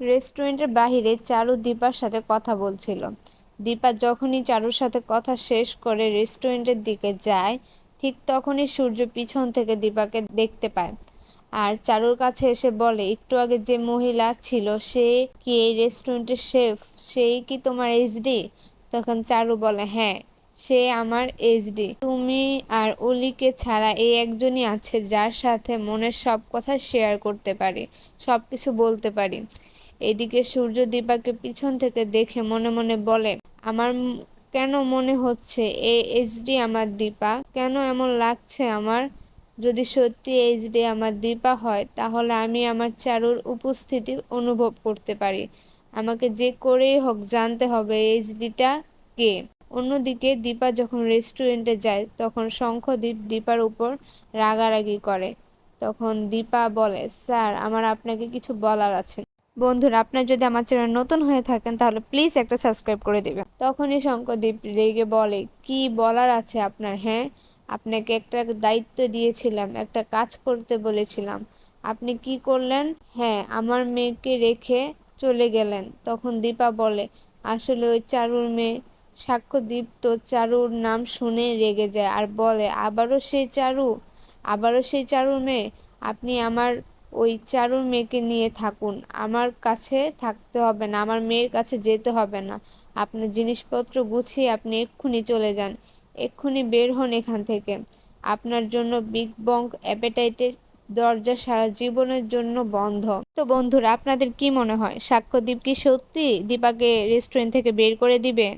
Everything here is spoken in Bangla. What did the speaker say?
রেস্টুরেন্টের বাহিরে চারু দীপার সাথে কথা বলছিল। দীপা যখনই চারুর সাথে কথা শেষ করে রেস্টুরেন্টের দিকে যায়, ঠিক তখনই সূর্য পিছন থেকে দীপাকে দেখতে পায়। আর চারুর কাছে এসে বলে, একটু আগে যে মহিলা ছিল, সে কি এই রেস্টুরেন্টের শেফ? সেই কি তোমার এইচডি? তখন চারু বলে হ্যাঁ সে আমার এইচডি। তুমি আর অলিকে ছাড়া এই একজনই আছে যার সাথে মনের সব কথা শেয়ার করতে পারি সবকিছু বলতে পারি। এদিকে সূর্য দীপাকে পিছন থেকে দেখে মনে মনে বলে, আমার কেন মনে হচ্ছে এ এইচডি আমার দীপা? কেন এমন লাগছে আমার? যদি সত্যি এইচডি আমার দীপা হয়, তাহলে আমি আমার চারুর উপস্থিতি অনুভব করতে পারি। আমাকে যে করেই হোক জানতে হবে এইচডিটা কে। অন্যদিকে দীপা যখন রেস্টুরেন্টে যায়, তখন শঙ্খদীপ দীপার উপর রাগারাগি করে। তখন দীপা বলে, স্যার, আমার আপনাকে কিছু বলার আছে। বন্ধুরা, আপনার যদি আমার চ্যানেল নতুন হয়ে থাকেন, তাহলে প্লিজ একটা সাবস্ক্রাইব করে দেবেন। তখনই শঙ্করদীপ রেগে বলে, কি বলার আছে আপনার হ্যাঁ? আপনাকে একটা দায়িত্ব দিয়েছিলাম, একটা কাজ করতে বলেছিলাম। আপনি কি করলেন? হ্যাঁ আমার মেয়েকে রেখে চলে গেলেন। তখন দীপা বলে, আসলে ওই চারুর মেয়ে, সাক্ষ্যদীপ তো চারুর নাম শুনে রেগে যায়। আর বলে, আবারও সেই চারু? আবারও সেই চারুর মেয়ে? আপনি আমার ওই চারুর মেয়েকে নিয়ে থাকুন। আমার কাছে থাকতে হবে না, আমার মেয়ের কাছে যেতে হবে না। আপনার জিনিসপত্র গুছিয়ে আপনি এক্ষুনি চলে যান, এক্ষুনি বের হন এখান থেকে। আপনার জন্য বিগ বং অ্যাপেটাইটের দরজা সারা জীবনের জন্য বন্ধ। তো বন্ধুরা, আপনাদের কি মনে হয়? সাক্ষ্যদীপ কি সত্যি দীপাকে রেস্টুরেন্ট থেকে বের করে দিবে?